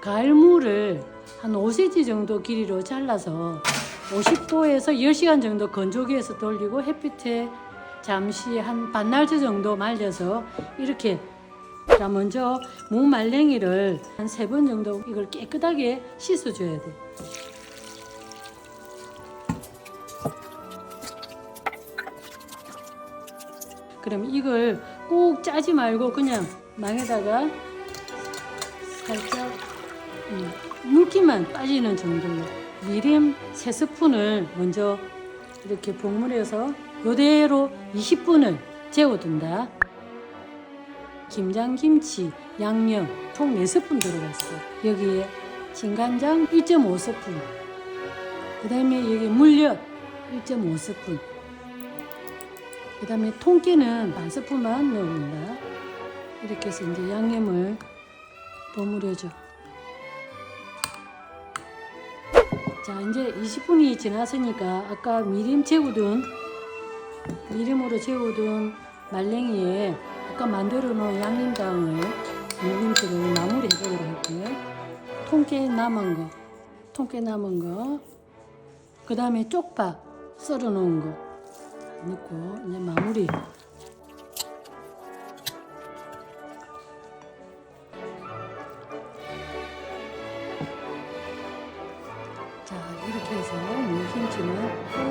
가을무를 한 5cm 정도 길이로 잘라서 50도에서 10시간 정도 건조기에서 돌리고 햇빛에 잠시 한 반나절 정도 말려서 이렇게 자 먼저 무말랭이를 한 세 번 정도 이걸 깨끗하게 씻어줘야 돼. 그럼 이걸 꼭 짜지 말고 그냥 망에다가 살짝 음, 물기만 빠지는 정도로 미림 세 스푼을 먼저 이렇게 복물에서 요대로 20분을 재워둔다. 김장 김치, 양념 총 4스푼 들어갔어. 여기에 진간장 1.5스푼. 그 다음에 여기 물엿 1.5스푼. 그 다음에 통깨는 반 스푼만 넣어본다. 이렇게 해서 이제 양념을 버무려줘. 자, 이제 20분이 지났으니까 아까 미림 재우둔, 미림으로 재우둔 말랭이에 아까 만들어 놓은 양념장을, 물김치를 마무리 해 보도록 할게요. 통깨 남은 거, 통깨 남은 거, 그 다음에 쪽파 썰어 놓은 거. 넣고 이제 마무리 Continue.